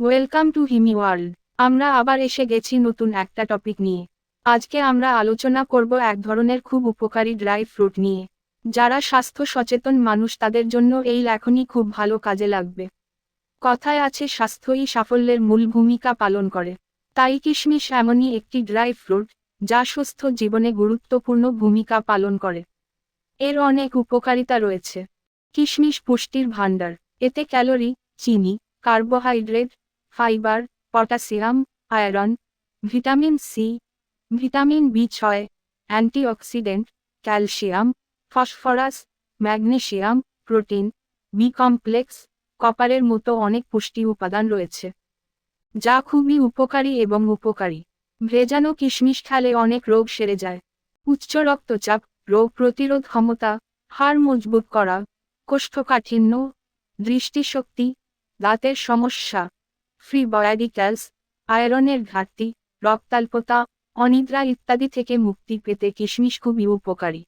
Welcome to হিমি world আমরা আবার এসে গেছি নতুন একটা টপিক নিয়ে। আজকে আমরা আলোচনা করব এক ধরনের খুব উপকারী ড্রাই ফ্রুট নিয়ে। যারা স্বাস্থ্য সচেতন মানুষ, তাদের জন্য এই লেখনই খুব ভালো কাজে লাগবে। কথায় আছে, স্বাস্থ্যই সাফল্যের মূল ভূমিকা পালন করে। তাই কিশমিশ এমনই একটি ড্রাই ফ্রুট যা সুস্থ জীবনে গুরুত্বপূর্ণ ভূমিকা পালন করে। এর অনেক উপকারিতা রয়েছে। কিশমিশ পুষ্টির ভাণ্ডার, এতে ক্যালোরি, চিনি, carbohydrate fibre, potassium, iron, vitamin C, vitamin B ছয়, antioxidant, calcium, phosphorus, magnesium, protein, B complex, কপারের মতো অনেক পুষ্টি উপাদান রয়েছে, যা খুবই উপকারী এবং উপকারী। ভেজানো কিশমিশ খেলে অনেক রোগ সেরে যায়। উচ্চ রক্তচাপ, রোগ প্রতিরোধ ক্ষমতা, হাড় মজবুত করা, কোষ্ঠকাঠিন্য, দৃষ্টিশক্তি, দাঁতের সমস্যা ফ্রি বয়াডিক্যালস, আয়রনের ঘাটতি, রক্তাল্পতা, অনিদ্রা ইত্যাদি থেকে মুক্তি পেতে কিশমিশ খুবই উপকারী।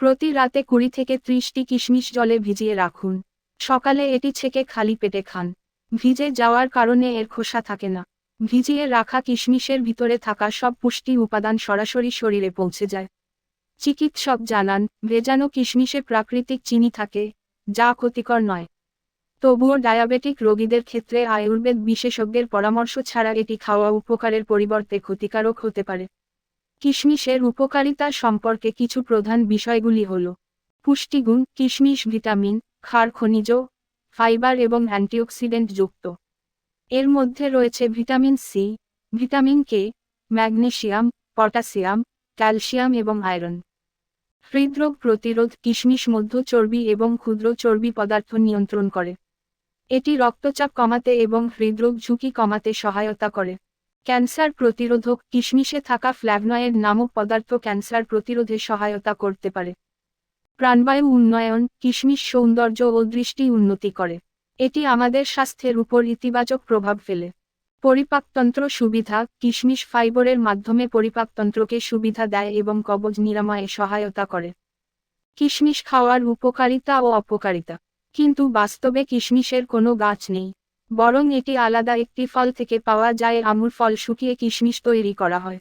প্রতি রাতে কুড়ি থেকে ত্রিশটি কিশমিশ জলে ভিজিয়ে রাখুন। সকালে এটি ছেঁকে খালি পেটে খান। ভিজে যাওয়ার কারণে এর খোসা থাকে না। ভিজিয়ে রাখা কিশমিশের ভিতরে থাকা সব পুষ্টি উপাদান সরাসরি শরীরে পৌঁছে যায়। চিকিৎসক জানান, ভেজানো কিশমিশে প্রাকৃতিক চিনি থাকে, যা ক্ষতিকর নয়। তবুও ডায়াবেটিক রোগীদের ক্ষেত্রে আয়ুর্বেদ বিশেষজ্ঞের পরামর্শ ছাড়া এটি খাওয়া উপকারের পরিবর্তে ক্ষতিকারক হতে পারে। কিশমিশের উপকারিতা সম্পর্কে কিছু প্রধান বিষয়গুলি হল পুষ্টিগুণ, কিশমিশ, ভিটামিন, ক্ষার, খনিজ, ফাইবার এবং অ্যান্টিঅক্সিডেন্ট যুক্ত। এর মধ্যে রয়েছে vitamin C, vitamin K magnesium potassium, calcium এবং আয়রন। হৃদরোগ প্রতিরোধ কিশমিশ মধ্য চর্বি এবং ক্ষুদ্র চর্বি পদার্থ নিয়ন্ত্রণ করে। এটি রক্তচাপ কমাতে এবং হৃদরোগ ঝুঁকি কমাতে সহায়তা করে। ক্যান্সার প্রতিরোধক কিশমিশে থাকা ফ্ল্যাভনয়েড নামক পদার্থ ক্যান্সার প্রতিরোধে সহায়তা করতে পারে। প্রাণবায়ু উন্নয়ন, কিশমিশ সৌন্দর্য ও দৃষ্টি উন্নতি করে। এটি আমাদের স্বাস্থ্যের উপর ইতিবাচক প্রভাব ফেলে। পরিপাকতন্ত্র সুবিধা, কিশমিশ ফাইবরের মাধ্যমে পরিপাকতন্ত্রকে সুবিধা দেয় এবং কবজ নিরাময়ে সহায়তা করে। কিশমিশ খাওয়ার উপকারিতা ও অপকারিতা। কিন্তু বাস্তবে কিশমিশের কোনো গাছ নেই। বরং এটি আলাদা একটি ফল থেকে পাওয়া যায়, আঙুর ফল শুকিয়ে কিশমিশ তৈরি করা হয়।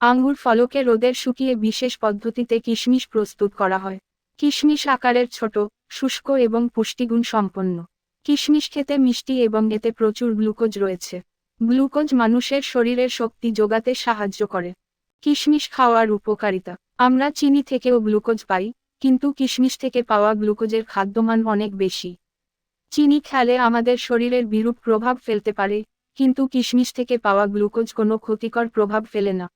আঙ্গুর ফলকে রোদের শুকিয়ে বিশেষ পদ্ধতিতে কিশমিশ প্রস্তুত করা হয়। কিশমিশ আকারের ছোট, শুষ্ক এবং পুষ্টিগুণ সম্পন্ন। কিশমিশ খেতে মিষ্টি এবং এতে প্রচুর গ্লুকোজ রয়েছে। গ্লুকোজ মানুষের শরীরের শক্তি যোগাতে সাহায্য করে। কিশমিশ খাওয়ার উপকারিতা। আমরা চিনি থেকেও গ্লুকোজ পাই কিন্তু কিশমিশ থেকে পাওয়া গ্লুকোজের খাদ্যমান অনেক বেশি। চিনি খেলে আমাদের শরীরের বিরূপ প্রভাব ফেলতে পারে, কিন্তু কিশমিশ থেকে পাওয়া গ্লুকোজ কোনো ক্ষতিকর প্রভাব ফেলে না।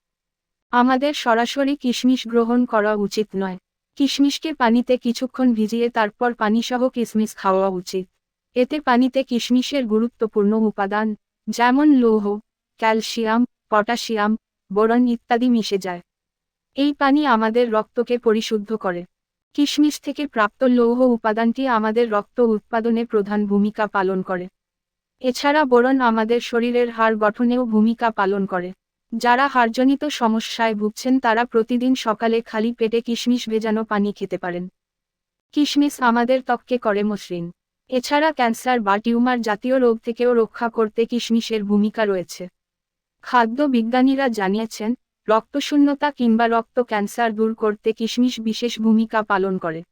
আমাদের সরাসরি কিশমিশ গ্রহণ করা উচিত নয়। কিশমিশকে পানিতে কিছুক্ষণ ভিজিয়ে তারপর পানিসহ কিশমিশ খাওয়া উচিত। এতে পানিতে কিশমিশের গুরুত্বপূর্ণ উপাদান, যেমন লৌহ, ক্যালসিয়াম পটাশিয়াম বোরন ইত্যাদি মিশে যায়। এই পানি আমাদের রক্তকে পরিশুদ্ধ করে। কিশমিশ থেকে প্রাপ্ত লৌহ উপাদানটি আমাদের রক্ত উৎপাদনে প্রধান ভূমিকা পালন করে। এছাড়া বোরন আমাদের শরীরের হাড় গঠনেও ভূমিকা পালন করে। যারা হাড়জনিত সমস্যায় ভুগছেন তারা প্রতিদিন সকালে খালি পেটে কিশমিশ ভেজানো পানি খেতে পারেন। কিশমিশ আমাদের ত্বককে করে মসৃণ। এছাড়া ক্যান্সার বা টিউমার জাতীয় রোগ থেকেও রক্ষা করতে কিশমিশের ভূমিকা রয়েছে। খাদ্য বিজ্ঞানীরা জানিয়েছেন রক্তশূন্যতা কিংবা রক্ত ক্যান্সার দূর করতে কিশমিশ বিশেষ ভূমিকা পালন করে।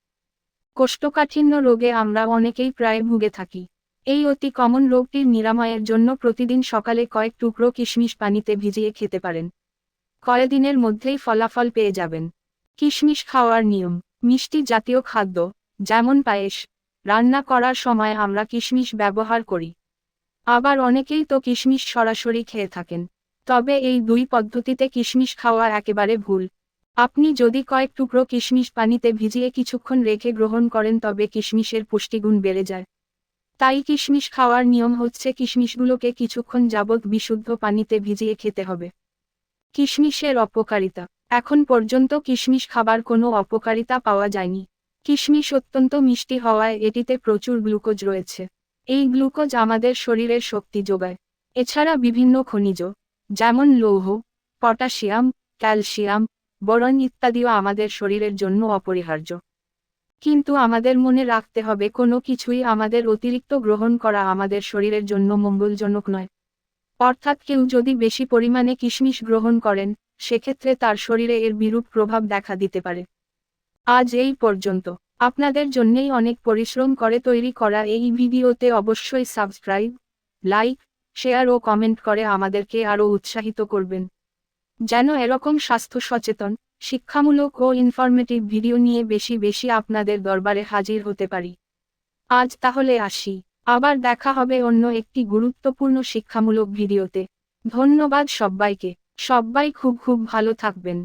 কোষ্ঠকাঠিন্য রোগে আমরা অনেকেই প্রায় ভুগে থাকি। এই অতি কমন রোগটির নিরাময়ের জন্য প্রতিদিন সকালে কয়েক টুকরো কিশমিশ পানিতে ভিজিয়ে খেতে পারেন। কয়েকদিনের মধ্যেই ফলাফল পেয়ে যাবেন। কিশমিশ খাওয়ার নিয়ম। মিষ্টি জাতীয় খাদ্য, যেমন পায়েস, রান্না করার সময় আমরা কিশমিশ ব্যবহার করি। আবার অনেকেই তো কিশমিশ সরাসরি খেয়ে থাকেন। তবে এই দুই পদ্ধতিতে কিশমিশ খাওয়া একেবারে ভুল। আপনি যদি কয়েক টুকরো কিশমিশ পানিতে ভিজিয়ে কিছুক্ষণ রেখে গ্রহণ করেন তবে কিশমিশের পুষ্টিগুণ বেড়ে যায়। তাই কিশমিশ খাওয়ার নিয়ম হচ্ছে কিশমিশগুলোকে কিছুক্ষণ যাবৎ বিশুদ্ধ পানিতে ভিজিয়ে খেতে হবে। কিশমিশের অপকারিতা। এখন পর্যন্ত কিশমিশ খাবার কোনো অপকারিতা পাওয়া যায়নি। কিশমিশ অত্যন্ত মিষ্টি হওয়ায় এটিতে প্রচুর গ্লুকোজ রয়েছে। এই গ্লুকোজ আমাদের শরীরের শক্তি যোগায়। এছাড়া বিভিন্ন খনিজ যেমন লৌহ, পটাশিয়াম, ক্যালসিয়াম বরণ ইত্যাদিও আমাদের শরীরের জন্য অপরিহার্য। কিন্তু আমাদের মনে রাখতে হবে কোনো কিছুই আমাদের অতিরিক্ত গ্রহণ করা আমাদের শরীরের জন্য মঙ্গলজনক নয়। অর্থাৎ কেউ যদি বেশি পরিমাণে কিশমিশ গ্রহণ করেন, সেক্ষেত্রে তার শরীরে এর বিরূপ প্রভাব দেখা দিতে পারে। আজ এই পর্যন্ত। আপনাদের জন্যেই অনেক পরিশ্রম করে তৈরি করা এই ভিডিওতে অবশ্যই সাবস্ক্রাইব, লাইক শেয়ার ও কমেন্ট করে আমাদেরকে আরও উৎসাহিত করবেন। যেন এরকম স্বাস্থ্য সচেতন, শিক্ষামূলক ও ইনফরমেটিভ ভিডিও নিয়ে বেশি বেশি আপনাদের দরবারে হাজির হতে পারি। আজ তাহলে আসি। আবার দেখা হবে অন্য একটি গুরুত্বপূর্ণ শিক্ষামূলক ভিডিওতে। ধন্যবাদ সব্বাইকে সব্বাই খুব খুব ভালো থাকবেন।